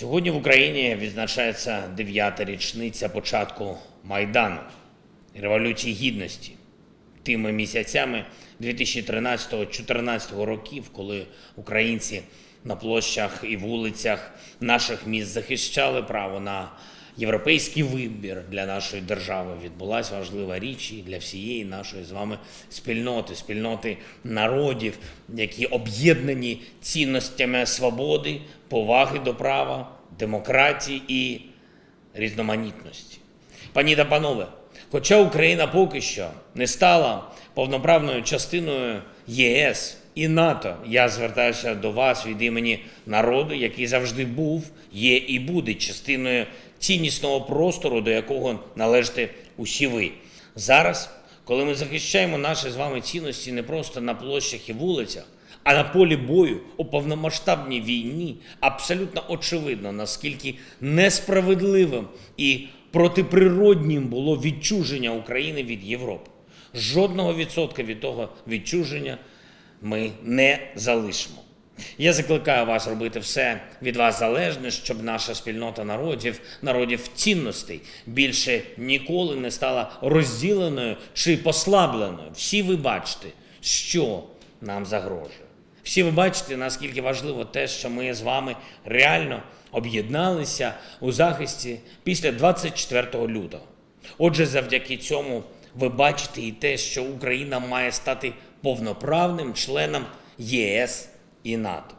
Сьогодні в Україні відзначається дев'ята річниця початку Майдану Революції Гідності. Тими місяцями 2013-2014 років, коли українці на площах і вулицях наших міст захищали право на європейський вибір для нашої держави, відбулася важлива річ і для всієї нашої з вами спільноти, спільноти народів, які об'єднані цінностями свободи, поваги до права, демократії і різноманітності. Пані та панове, хоча Україна поки що не стала повноправною частиною ЄС і НАТО, я звертаюся до вас від імені народу, який завжди був, є і буде частиною ціннісного простору, до якого належите усі ви. Зараз, коли ми захищаємо наші з вами цінності не просто на площах і вулицях, а на полі бою у повномасштабній війні абсолютно очевидно, наскільки несправедливим і протиприроднім було відчуження України від Європи. Жодного відсотка від того відчуження ми не залишимо. Я закликаю вас робити все від вас залежне, щоб наша спільнота народів, народів цінностей більше ніколи не стала розділеною чи послабленою. Всі ви бачите, що нам загрожує. Всі ви бачите, наскільки важливо те, що ми з вами реально об'єдналися у захисті після 24 лютого. Отже, завдяки цьому ви бачите і те, що Україна має стати повноправним членом ЄС і НАТО.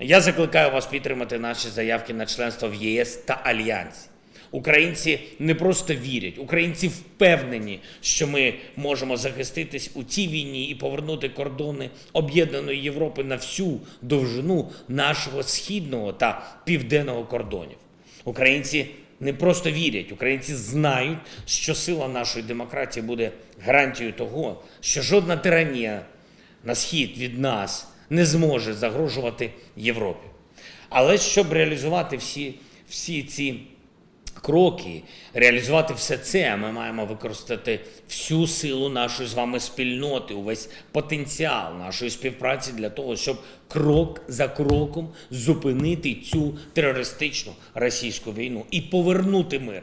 Я закликаю вас підтримати наші заявки на членство в ЄС та Альянсі. Українці не просто вірять, українці впевнені, що ми можемо захиститись у цій війні і повернути кордони об'єднаної Європи на всю довжину нашого східного та південного кордонів. Українці не просто вірять, українці знають, що сила нашої демократії буде гарантією того, що жодна тиранія на схід від нас не зможе загрожувати Європі. Але щоб реалізувати всі, всі ці кроки, реалізувати все це, ми маємо використати всю силу нашої з вами спільноти, увесь потенціал нашої співпраці для того, щоб крок за кроком зупинити цю терористичну російську війну і повернути мир.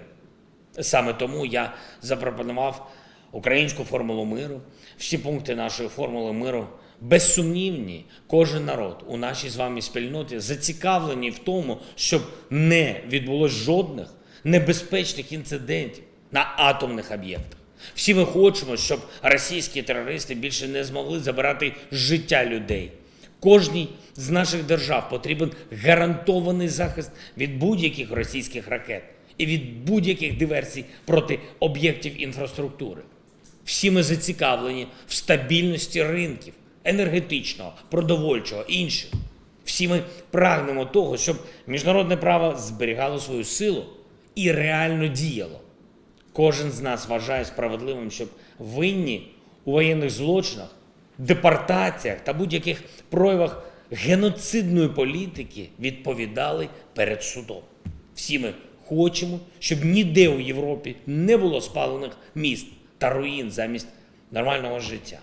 Саме тому я запропонував українську формулу миру. Всі пункти нашої формули миру безсумнівні. Кожен народ у нашій з вами спільноті зацікавлені в тому, щоб не відбулось жодних небезпечних інцидентів на атомних об'єктах. Всі ми хочемо, щоб російські терористи більше не змогли забирати життя людей. Кожній з наших держав потрібен гарантований захист від будь-яких російських ракет і від будь-яких диверсій проти об'єктів інфраструктури. Всі ми зацікавлені в стабільності ринків енергетичного, продовольчого інших. Всі ми прагнемо того, щоб міжнародне право зберігало свою силу і реально діяло. Кожен з нас вважає справедливим, щоб винні у воєнних злочинах, депортаціях та будь-яких проявах геноцидної політики відповідали перед судом. Всі ми хочемо, щоб ніде у Європі не було спалених міст та руїн замість нормального життя.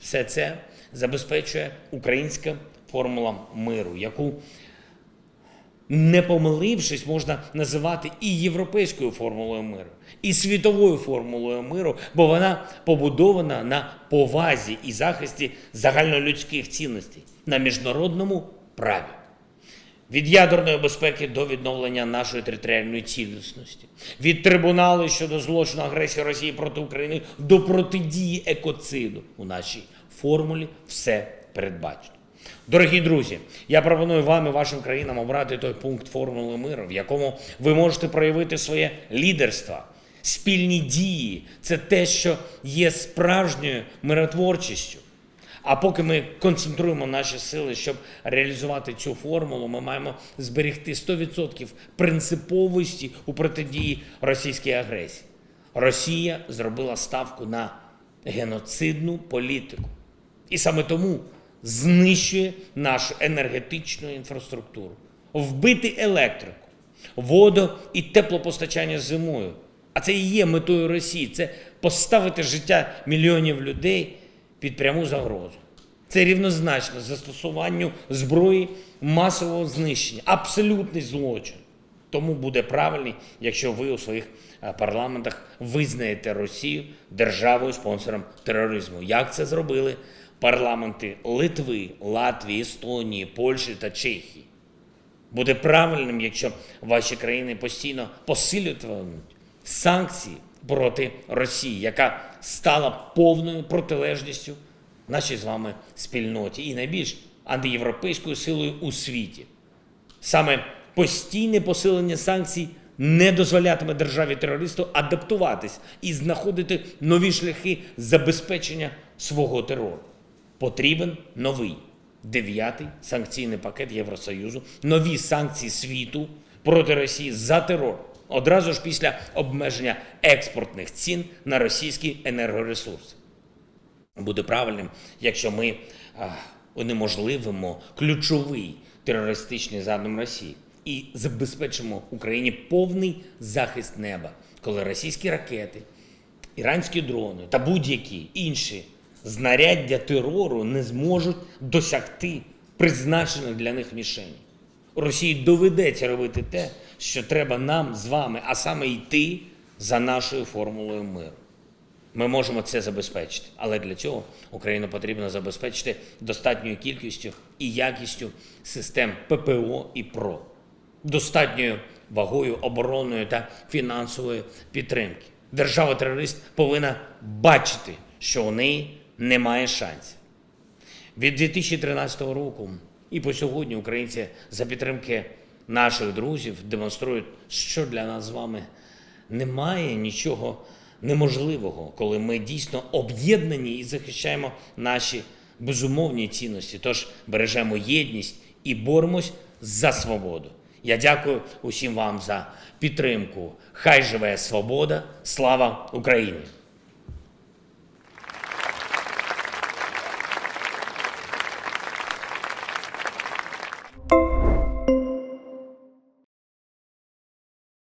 Все це забезпечує українська формула миру, яку не помилившись, можна називати і європейською формулою миру, і світовою формулою миру, бо вона побудована на повазі і захисті загальнолюдських цінностей на міжнародному праві. Від ядерної безпеки до відновлення нашої територіальної цілісності, від трибуналу щодо злочину агресії Росії проти України до протидії екоциду у нашій формулі все передбачено. Дорогі друзі, я пропоную вам і вашим країнам обрати той пункт формули миру, в якому ви можете проявити своє лідерство, спільні дії. Це те, що є справжньою миротворчістю. А поки ми концентруємо наші сили, щоб реалізувати цю формулу, ми маємо зберегти 100% принциповості у протидії російській агресії. Росія зробила ставку на геноцидну політику. І саме тому знищує нашу енергетичну інфраструктуру, вбити електрику, водо і теплопостачання зимою. А це і є метою Росії це поставити життя мільйонів людей під пряму загрозу. Це рівнозначно застосуванню зброї масового знищення, абсолютний злочин. Тому буде правильний, якщо ви у своїх е, парламентах визнаєте Росію державою спонсором тероризму. Як це зробили парламенти Литви, Латвії, Естонії, Польщі та Чехії? Буде правильним, якщо ваші країни постійно посилюватимуть санкції проти Росії, яка стала повною протилежністю нашій з вами спільноті і найбільш антиєвропейською силою у світі. Саме постійне посилення санкцій не дозволятиме державі терористу адаптуватись і знаходити нові шляхи забезпечення свого терору. Потрібен новий дев'ятий санкційний пакет Євросоюзу, нові санкції світу проти Росії за терор. Одразу ж після обмеження експортних цін на російські енергоресурси буде правильним, якщо ми унеможливимо ключовий терористичний задум Росії і забезпечимо Україні повний захист неба, коли російські ракети, іранські дрони та будь-які інші знаряддя терору не зможуть досягти призначених для них мішень. Росії доведеться робити те, що треба нам з вами, а саме йти за нашою формулою миру. Ми можемо це забезпечити, але для цього Україну потрібно забезпечити достатньою кількістю і якістю систем ППО і ПРО, достатньою вагою оборонної та фінансової підтримки. Держава-терорист повинна бачити, що у неї немає шансів. Від 2013 року і по сьогодні українці за підтримки наших друзів демонструють, що для нас з вами немає нічого неможливого, коли ми дійсно об'єднані і захищаємо наші безумовні цінності. Тож бережемо єдність і боремось за свободу. Я дякую усім вам за підтримку. Хай живе свобода! Слава Україні!